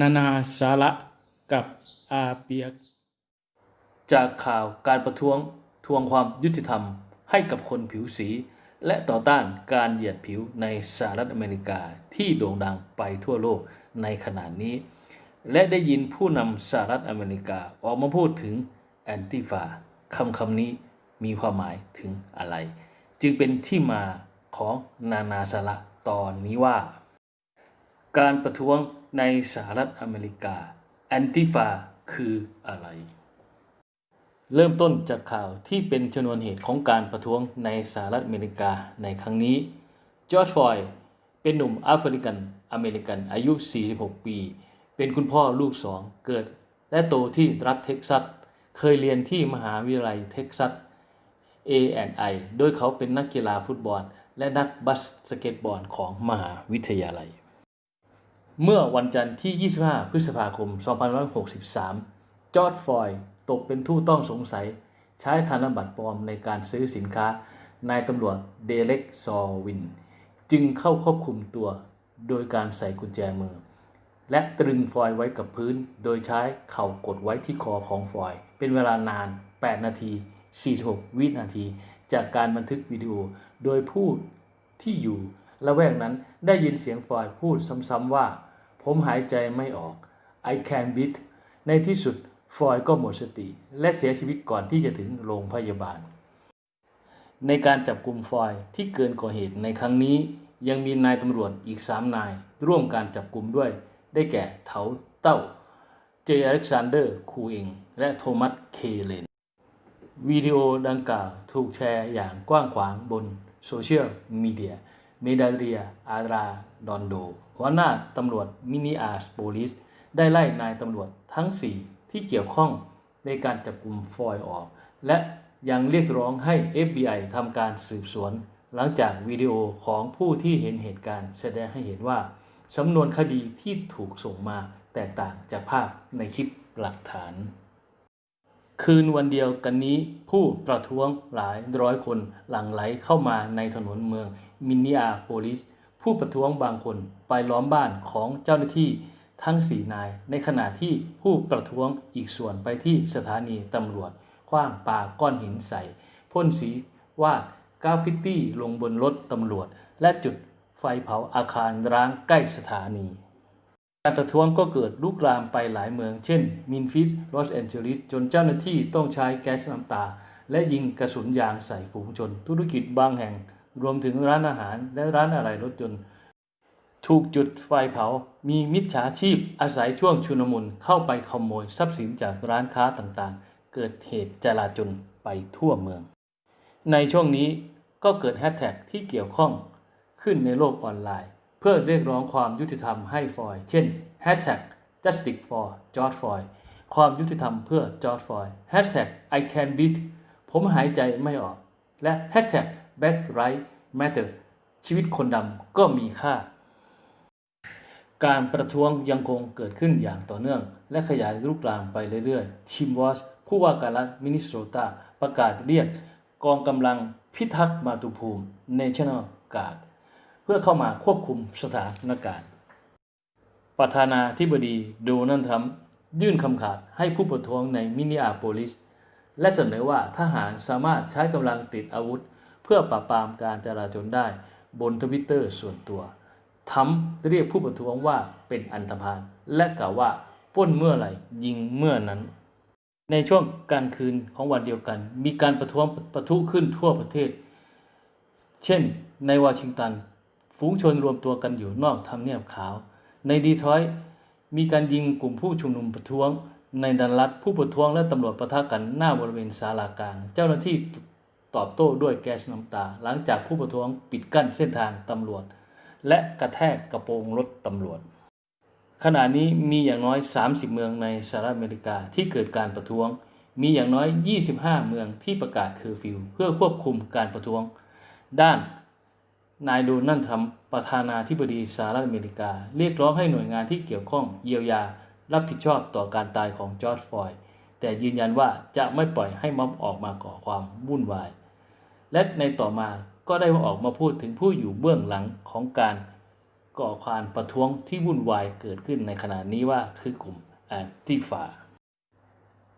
นานาสาระกับอาเปียก จากข่าวการประท้วงทวงความยุติธรรมให้กับคนผิวสี และต่อต้านการเหยียดผิวในสหรัฐอเมริกาที่โด่งดังไปทั่วโลกในขณะนี้ และได้ยินผู้นำสหรัฐอเมริกาออกมาพูดถึงแอนติฟาคำคำนี้มีความหมายถึงอะไร จึงเป็นที่มาของนานาสาระตอนนี้ว่า การประท้วงในสหรัฐอเมริกาแอนติฟาคืออะไร เริ่มต้นจากข่าวที่เป็นชนวนเหตุของการประท้วงในสหรัฐอเมริกาในครั้งนี้จอร์จฟอยเป็นหนุ่มแอฟริกันอเมริกันอายุ 46 ปี เป็นคุณพ่อลูกสองเกิด และโตที่รัฐเท็กซัส เคยเรียนที่มหาวิทยาลัยเท็กซัส A&I โดยเขาเป็นนักกีฬาฟุตบอล และนักบาสเกตบอลของมหาวิทยาลัย เมื่อวันจันทร์ที่ 25 พฤษภาคม 2563 จอร์ดฟลอยตกเป็นผู้ต้องสงสัย ใช้ธนบัตรปลอมในการซื้อสินค้านายตำรวจเดเล็กซอร์วิน จึงเข้าควบคุมตัวโดยการใส่กุญแจมือ และตรึงฟอยไว้กับพื้น โดยใช้เข่ากดไว้ที่คอของฟอย เป็นเวลานาน 8 นาที 46 วินาที จากการบันทึกวิดีโอ โดยผู้ที่อยู่ละแวกนั้นได้ยินเสียงฟอยพูดซ้ำๆว่า ผมหายใจไม่ออก I can breathe ในที่สุดฟอยก็หมดสติ และเสียชีวิตก่อนที่จะถึงโรงพยาบาล ในการจับกลุ่มฟอยที่เกินกว่าเหตุในครั้งนี้ ยังมีนายตำรวจอีก 3 นาย ร่วมการจับกลุ่มด้วย ได้แก่เถาเต้า เจอเล็กซานเดอร์ คูเอง และโทมัส เคเลน วิดีโอดังกล่าวถูกแชร์อย่างกว้างขวางบนโซเชียลมีเดีย เมดาเรีย อาราดอนโด หัวหน้าตำรวจมินิอาสโปลิส ได้ไล่นายตำรวจทั้ง 4 ที่เกี่ยวข้องในการจับกลุ่มฟอยออก และยังเรียกร้องให้ FBI ทำการสืบสวน หลังจากวิดีโอของผู้ที่เห็นเหตุการณ์แสดงให้เห็นว่าสำนวนคดีที่ถูกส่งมาแตกต่างจากภาพในคลิปหลักฐาน คืนวันเดียวกันนี้ผู้ประท้วงหลายร้อยคนหลั่งไหลเข้ามาในถนนเมืองมินนิอาโพลิส ผู้ประท้วงบางคนไปล้อมบ้านของเจ้าหน้าที่ทั้งสี่นาย ในขณะที่ผู้ประท้วงอีกส่วนไปที่สถานีตำรวจคว้างปาก้อนหินใส่ พ่นสีว่ากราฟฟิตี้ลงบนรถตำรวจ และจุดไฟเผาอาคารร้างใกล้สถานี การประท้วงก็เกิดลุกลามไปหลายเมือง เช่น มินฟิส ลอสแอนเจลิส จนเจ้าหน้าที่ต้องใช้แก๊สน้ำตา และยิงกระสุนยางใส่ฝูงชน ธุรกิจบางแห่ง รวมถึงร้านอาหารและร้านอะไหล่รถยนต์ ถูกจุดไฟเผา มีมิจฉาชีพอาศัยช่วงชุลมุนเข้าไปขโมยทรัพย์สินจากร้านค้าต่างๆ เกิดเหตุจลาจลไปทั่วเมือง ในช่วงนี้ก็เกิดแฮชแท็กที่เกี่ยวข้องขึ้นในโลกออนไลน์ เพื่อเรียกร้องความยุติธรรมให้ฟอยด์เช่น hashtag justice for George Floyd ความยุติธรรมเพื่อ George Floyd hashtag I can breathe ผมหายใจไม่ออก และ hashtag black lives matter ชีวิตคนดำก็มีค่า การประท้วงยังคงเกิดขึ้นอย่างต่อเนื่อง และขยายลุกลามไปเรื่อยๆทิมวอชผู้ว่าการรัฐมินนิโซตาประกาศเรียกกองกำลังพิทักษ์มาตุภูมิ National Guard พื่อเข้ามาควบคุมสถานการณ์ ประธานาธิบดีโดนัลด์ทรัมป์ยื่นคำขาดให้ผู้ประท้วงในมินนิอาโพลิส และเสนอว่าทหารสามารถใช้กำลังติดอาวุธ เพื่อปราบปรามการจราจรได้บนทวิตเตอร์ส่วนตัวทรัมเรียกผู้ประท้วงว่าเป็นอันธพาลและกล่าวว่าป้นเมื่อไหร่ยิงเมื่อนั้น ในช่วงกลางคืนของวันเดียวกัน มีการประท้วงประทุขึ้นทั่วประเทศ เช่น ในวอชิงตัน ฝูงชนรวมตัวกันอยู่นอกทำเนียบขาว ในดีทรอยต์มีการยิงกลุ่มผู้ชุมนุมประท้วง ในดันลัดผู้ประท้วงและตำรวจประทะกันหน้าบริเวณศาลากลาง เจ้าหน้าที่ตอบโต้ด้วยแก๊สน้ำตา หลังจากผู้ประท้วงปิดกั้นเส้นทางตำรวจ และกระแทกกระโปรงรถตำรวจ ขณะนี้มีอย่างน้อย 30 เมืองในสหรัฐอเมริกาที่เกิดการประท้วง มีอย่างน้อย 25 เมืองที่ประกาศเคอร์ฟิว เพื่อควบคุมการประท้วง ด้าน นายโดนัลด์ทรัมป์ประธานาธิบดีสหรัฐอเมริกา เรียกร้องให้หน่วยงานที่เกี่ยวข้องเยียวยา รับผิดชอบต่อการตายของจอร์จฟลอยด์แต่ยืนยันว่าจะไม่ปล่อยให้ม็อบออกมาก่อความวุ่นวาย และในต่อมาก็ได้ออกมาพูดถึงผู้อยู่เบื้องหลังของการก่อความประท้วงที่วุ่นวายเกิดขึ้นในขณะนี้ว่าคือกลุ่มแอนติฟา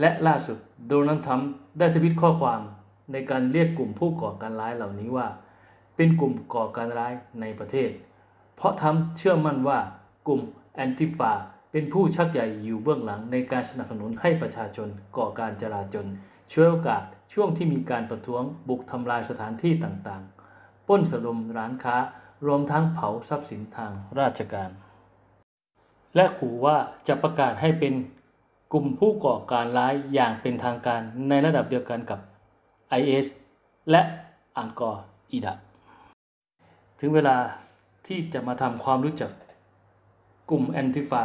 และล่าสุดโดนัลด์ทรัมป์ได้ทวิตข้อความในการเรียกกลุ่มผู้ก่อการร้ายเหล่านี้ว่า เป็นกลุ่มก่อการร้ายในประเทศ เพราะทรัมป์เชื่อมั่นว่ากลุ่มแอนติฟาเป็นผู้ชักใหญ่อยู่เบื้องหลังในการสนับสนุนให้ประชาชนก่อการจลาจลช่วยโอกาสช่วงที่มีการประท้วงบุกทำลายสถานที่ต่างๆป้นสะดมร้านค้า รวมทั้งเผาทรัพย์สินทางราชการ และขู่ว่าจะประกาศให้เป็นกลุ่มผู้ก่อการร้ายอย่างเป็นทางการในระดับเดียวกันกับ IS และอังกอร์อิดะ ถึงเวลาที่จะมาทำความรู้จัก กลุ่มแอนติฟา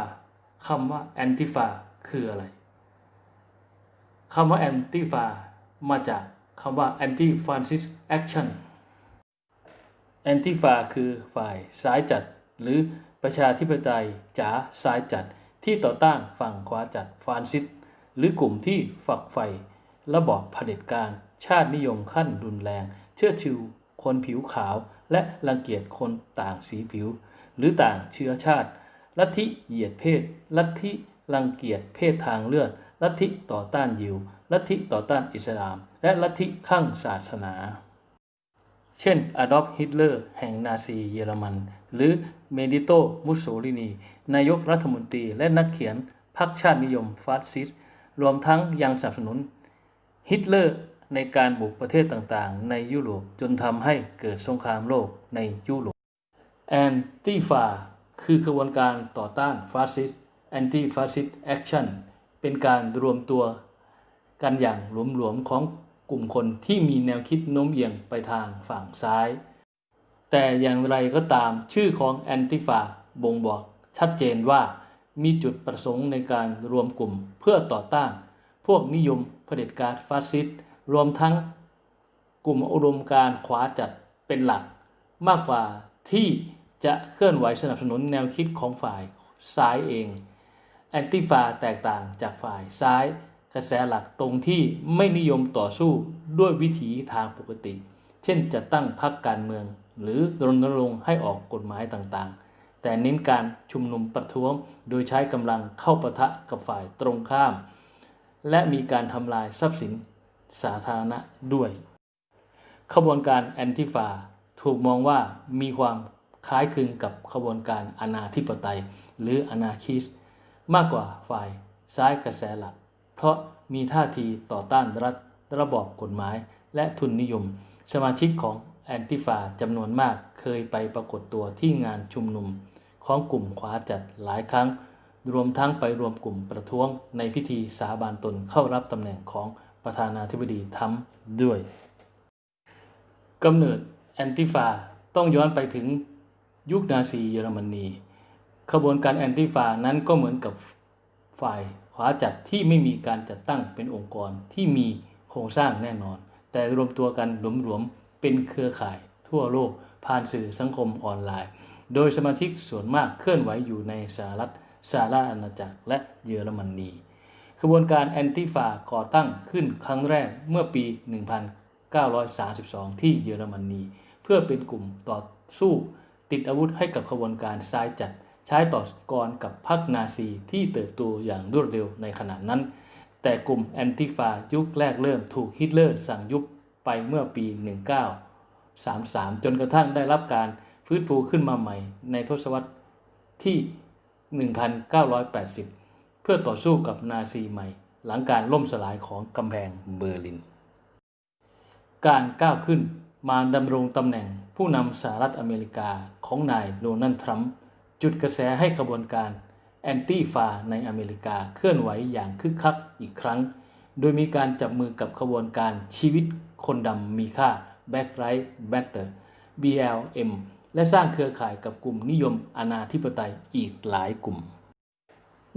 คำว่าแอนติฟาคืออะไรคำว่าแอนติฟามาจากคำว่า anti fascist action แอนติฟาคือฝ่ายซ้ายจัด หรือประชาธิปไตยจ๋าซ้ายจัดที่ต่อต้านฝั่งขวาจัดฟานซิสต์หรือกลุ่มที่ฝักใฝ่ระบอบเผด็จการ ชาตินิยมขั้นรุนแรง เชื่อชิวคนผิวขาว และรังเกียจคนต่างสีผิว หรือต่างเชื้อชาติ ลัทธิเหยียดเพศ ลัทธิรังเกียจเพศทางเลือด ลัทธิต่อต้านยิว ลัทธิต่อต้านอิสลาม และลัทธิข้างศาสนา เช่นอดอล์ฟฮิตเลอร์ แห่งนาซีเยอรมัน หรือเมดิโตมุสโสลินี นายกรัฐมนตรีและนักเขียนพรรคชาตินิยมฟาสซิสต์รวมทั้งยังสนับสนุนฮิตเลอร์ ในการบุกประเทศต่างๆ ในยุโรปจนทำให้เกิดสงครามโลกในยุโรปแอนติฟาคือกระบวนการต่อต้านฟาสซิสต์แอนตี้ฟาสซิสต์แอคชั่นเป็นการรวมตัวกันอย่างหลวมๆของกลุ่มคนที่มีแนวคิดโน้มเอียงไปทางฝั่งซ้าย แต่อย่างไรก็ตามชื่อของแอนติฟาบ่งบอกชัดเจนว่ามีจุดประสงค์ในการรวมกลุ่มเพื่อต่อต้าน พวกนิยมเผด็จการฟาสซิสต์ รวมทั้งกลุ่มอุดมการขวาจัดเป็นหลัก มากกว่าที่จะเคลื่อนไหวสนับสนุนแนวคิดของฝ่ายซ้ายเอง แอนติฟาแตกต่างจากฝ่ายซ้าย กระแสหลักตรงที่ไม่นิยมต่อสู้ด้วยวิถีทางปกติ เช่นจะตั้งพรรคการเมือง หรือรณรงค์ให้ออกกฎหมายต่างๆ แต่เน้นการชุมนุมประท้วงโดยใช้กำลังเข้าปะทะกับฝ่ายตรงข้าม และมีการทำลายทรัพย์สิน สาธารณะด้วย ขบวนการแอนติฟาถูกมองว่ามีความคล้ายคลึงกับขบวนการอนาธิปไตย หรืออนาคิสมากกว่าฝ่ายซ้ายกระแสหลัก เพราะมีท่าทีต่อต้านรัฐระบอบกฎหมาย และทุนนิยม สมาชิกของแอนติฟาจำนวนมากเคยไปปรากฏตัวที่งานชุมนุม ของกลุ่มขวาจัดหลายครั้ง รวมทั้งไปรวมกลุ่มประท้วงในพิธีสาบานตนเข้ารับตำแหน่งของ ประธานาธิบดีทรัมด้วยกำเนิดแอนติฟาต้องย้อนไปถึงยุคนาซีเยอรมนีขบวนการแอนติฟานั้นก็เหมือนกับฝ่ายขวาจัดที่ไม่มีการจัดตั้งเป็นองค์กรที่มีโครงสร้างแน่นอน แต่รวมตัวกันหลวมๆเป็นเครือข่ายทั่วโลกผ่านสื่อสังคมออนไลน์ โดยสมาชิกส่วนมากเคลื่อนไหวอยู่ในสหรัฐสหราชอาณาจักรและเยอรมนี ขบวนการแอนติฟาก่อตั้งขึ้นครั้งแรกเมื่อปี 1932 ที่เยอรมนี เพื่อเป็นกลุ่มต่อสู้ติดอาวุธให้กับขบวนการซ้ายจัด ใช้ต่อกรกับพรรคนาซีที่เติบโตอย่างรวดเร็วในขณะนั้น แต่กลุ่มแอนติฟายุคแรกเริ่มถูกฮิตเลอร์สั่งยุบไปเมื่อปี 1933 จนกระทั่งได้รับการฟื้นฟูขึ้นมาใหม่ในทศวรรษที่ 1980 เพื่อต่อสู้กับนาซีใหม่ หลังการล่มสลายของกำแพงเบอร์ลิน การก้าวขึ้นมาดำรงตำแหน่งผู้นำสหรัฐอเมริกาของนายโดนัลด์ทรัมป์จุดกระแสให้ขบวนการแอนตี้ฟาในอเมริกาเคลื่อนไหวอย่างคึกคักอีกครั้ง โดยมีการจับมือกับขบวนการชีวิตคนดำมีค่า Black Lives Matter BLM และสร้างเครือข่ายกับกลุ่มนิยมอนาธิปไตยอีกหลายกลุ่ม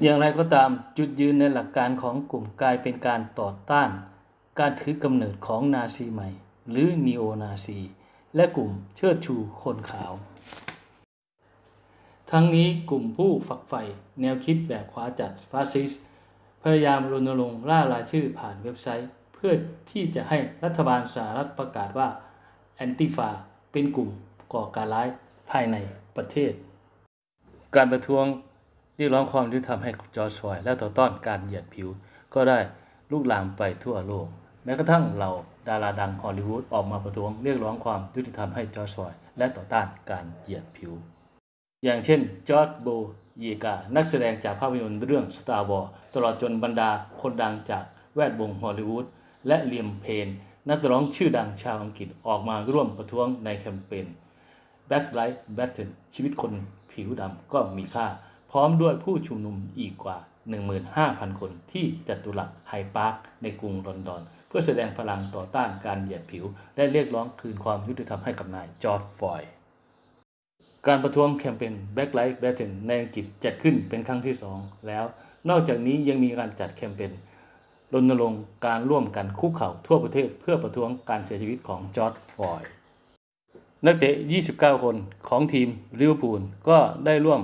อย่างไรก็ตามจุดยืนในหลักการของกลุ่มกลายเป็นการต่อต้าน การถือกำเนิดของนาซีใหม่ หรือนีโอนาซี และกลุ่มเชิดชูคนขาว ทั้งนี้กลุ่มผู้ฝักใฝ่แนวคิดแบบขวาจัดฟาสซิสพยายามรณรงค์ล่ารายชื่อผ่านเว็บไซต์ เพื่อที่จะให้รัฐบาลสหรัฐประกาศว่าแอนติฟาเป็นกลุ่มก่อการร้ายภายในประเทศ การประท้วง เรียกร้องความยุติธรรมให้จอร์จฟลอยด์และต่อต้านการเหยียดผิว ก็ได้ลุกลามไปทั่วโลก แม้กระทั่งเหล่าดาราดังฮอลลีวูดออกมาประท้วงเรียกร้องความยุติธรรมให้จอร์จฟลอยด์และต่อต้านการเหยียดผิว อย่างเช่นจอร์จโบเยกา นักแสดงจากภาพยนตร์เรื่อง Star Wars ตลอดจนบรรดาคนดังจากแวดวงฮอลลีวูดและเลียมเพนนักร้องชื่อดังชาวอังกฤษออกมาร่วมประท้วงในแคมเปญ Black Lives Matter ชีวิตคนผิวดำก็มีค่า ร้อมด้วยผู้ชุมนุมอีกกว่า 15,000 คนที่จัตุรัสไฮพาร์คในกรุงลอนดอน เพื่อแสดงพลังต่อต้านการเหยียดผิว และเรียกร้องคืนความยุติธรรมให้กับนายจอร์จฟลอยด์การประท้วงแคมเปญ Black Lives Matter ในอังกฤษจัดขึ้นเป็นครั้งที่ 2 แล้ว นอกจากนี้ยังมีการจัดแคมเปญรณรงค์การร่วมกันคุกเข่าทั่วประเทศเพื่อประท้วงการเสียชีวิตของจอร์จฟลอยด์นักเตะ 29 คนของทีมลิเวอร์พูลก็ได้ร่วม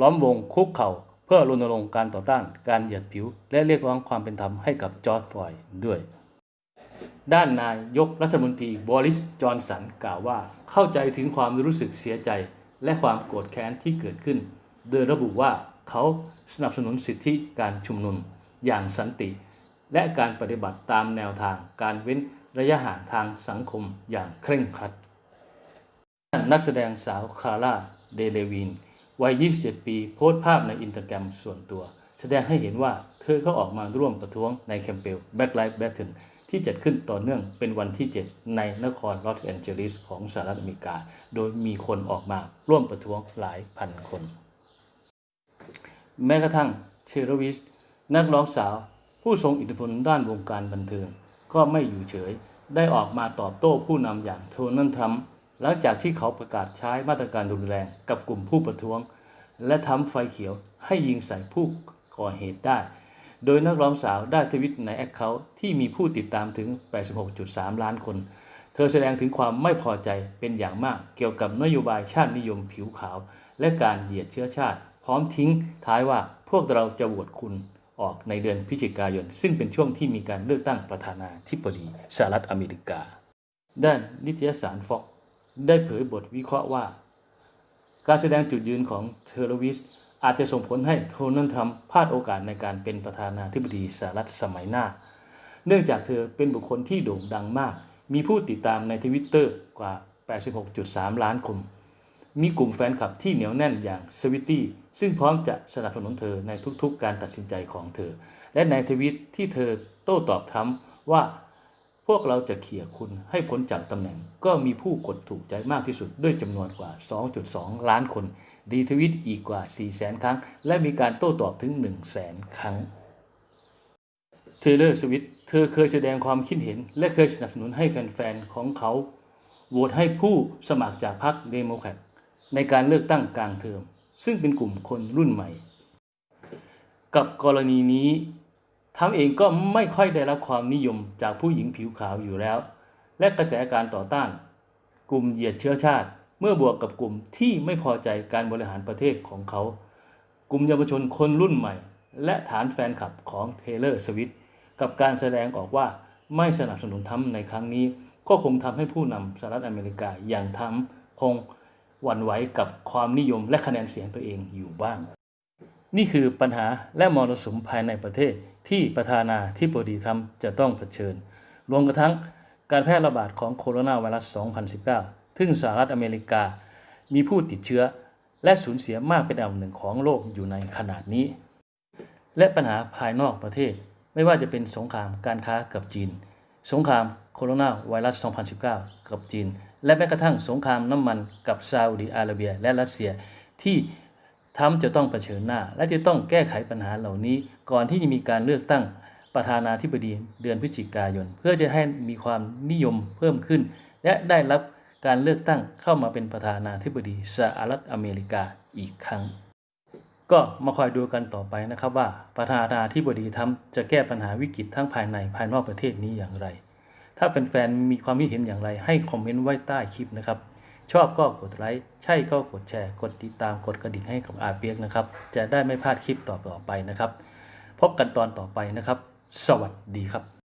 ล้อมวงคุกเข่าเพื่อรณรงค์การต่อต้านการเหยียดผิว และเรียกร้องความเป็นธรรมให้กับจอร์จฟลอยด์ด้วย ด้านนายกรัฐมนตรีบริสจอนสันกล่าวว่าเข้าใจถึงความรู้สึกเสียใจ และความโกรธแค้นที่เกิดขึ้น โดยระบุว่าเขาสนับสนุนสิทธิการชุมนุมอย่างสันติ และการปฏิบัติตามแนวทางการเว้นระยะห่างทางสังคมอย่างเคร่งครัด นักแสดงสาวคาร่าเดเลวิน วัย 27 ปี โพสต์ภาพในอินสตาแกรมส่วนตัว แสดงให้เห็นว่าเธอก็ออกมาร่วมประท้วงในแคมเปญ Black Lives Matter ที่จัดขึ้นต่อเนื่องเป็นวันที่ 7 ในนครลอสแอนเจลิสของสหรัฐอเมริกา โดยมีคนออกมาร่วมประท้วงหลายพันคน แม้กระทั่งเชโรวิส นักร้องสาว ผู้ทรงอิทธิพลด้านวงการบันเทิง ก็ไม่อยู่เฉย ได้ออกมาตอบโต้ผู้นำอย่างโทนัลด์ทรัมป์ หลังจากที่เขาประกาศใช้มาตรการรุนแรงกับกลุ่มผู้ประท้วง และทำไฟเขียวให้ยิงใส่ผู้ก่อเหตุได้ โดยนักร้องสาวได้ทวิตในแอคเคาท์ที่มีผู้ติดตามถึง 86.3 ล้านคน เธอแสดงถึงความไม่พอใจเป็นอย่างมากเกี่ยวกับนโยบายชาตินิยมผิวขาว และการเหยียดเชื้อชาติ พร้อมทิ้งท้ายว่าพวกเราจะโหวตคุณออกในเดือนพฤศจิกายน ซึ่งเป็นช่วงที่มีการเลือกตั้งประธานาธิบดีสหรัฐอเมริกา ด้านนิตยสารฟ็อก ได้เผยบทวิเคราะห์ว่า การแสดงจุดยืนของเทอร์วิสอาจจะส่งผลให้โทนัลด์ทรัมป์พลาดโอกาสในการเป็นประธานาธิบดีสหรัฐสมัยหน้า เนื่องจากเธอเป็นบุคคลที่โด่งดังมาก มีผู้ติดตามในทวิตเตอร์กว่า 86.3 ล้านคน มีกลุ่มแฟนคลับที่เหนียวแน่นอย่างสวิตตี้ซึ่งพร้อมจะสนับสนุนเธอในทุกๆการตัดสินใจของเธอ และในทวิตที่เธอโต้ตอบทรัมป์ว่า วกเราจะเขี่ยคุณให้พ้นจากตำแหน่ง ก็มีผู้กดถูกใจมากที่สุดด้วยจำนวนกว่า 2.2 ล้านคน ดีทวิตอีกกว่า 400,000 ครั้ง และมีการโต้ตอบถึง 100,000 ครั้ง เทเลอร์สวิตเธอเคยแสดงความคิดเห็น และเคยสนับสนุนให้แฟนๆ ของเขาโหวตให้ผู้สมัครจากพรรคเดโมแครตในการเลือกตั้งกลางเทอม ซึ่งเป็นกลุ่มคนรุ่นใหม่ กับกรณีนี้ ทำเองก็ไม่ค่อยได้รับความนิยมจากผู้หญิงผิวขาวอยู่แล้ว และกระแสการต่อต้าน กลุ่มเหยียดเชื้อชาติ เมื่อบวกกับกลุ่มที่ไม่พอใจการบริหารประเทศของเขา กลุ่มเยาวชนคนรุ่นใหม่ และฐานแฟนคลับของเทเลอร์สวิตกับการแสดงออกว่าไม่สนับสนุนทำในครั้งนี้ ก็คงทำให้ผู้นำสหรัฐอเมริกาอย่างทำคงหวั่นไหวกับความนิยมและคะแนนเสียงตัวเองอยู่บ้าง นี่คือปัญหาและมรสุมภายในประเทศที่ประธานาธิบดีทรัมป์จะต้องเผชิญ รวมกระทั่งการแพร่ระบาดของโคโรนาไวรัส 2019 ซึ่งสหรัฐอเมริกา มีผู้ติดเชื้อ และสูญเสียมากเป็นอันดับหนึ่งของโลกอยู่ในขณะนี้ และปัญหาภายนอกประเทศไม่ว่าจะเป็นสงครามการค้ากับจีน สงครามโคโรนาไวรัส 2019 กับจีน และแม้กระทั่งสงครามน้ำมันกับซาอุดิอาระเบียและรัสเซียที่ ทรัมจะต้องเผชิญหน้า และจะต้องแก้ไขปัญหาเหล่านี้ ก่อนที่จะมีการเลือกตั้งประธานาธิบดีเดือนพฤศจิกายน เพื่อจะให้มีความนิยมเพิ่มขึ้น และได้รับการเลือกตั้งเข้ามาเป็นประธานาธิบดีสหรัฐอเมริกาอีกครั้ง ก็มาคอยดูกันต่อไปนะครับว่าประธานาธิบดีทรัมป์จะแก้ปัญหาวิกฤตทั้งภายในภายนอกประเทศนี้อย่างไร ถ้าแฟนๆมีความคิดเห็นอย่างไรให้คอมเมนต์ไว้ใต้คลิปนะครับ ชอบก็กดไลค์ใช่ก็กดแชร์ กดติดตามกดกระดิ่งให้กับอาเปียกนะครับ จะได้ไม่พลาดคลิปต่อๆไปนะครับ พบกันตอนต่อไปนะครับ สวัสดีครับ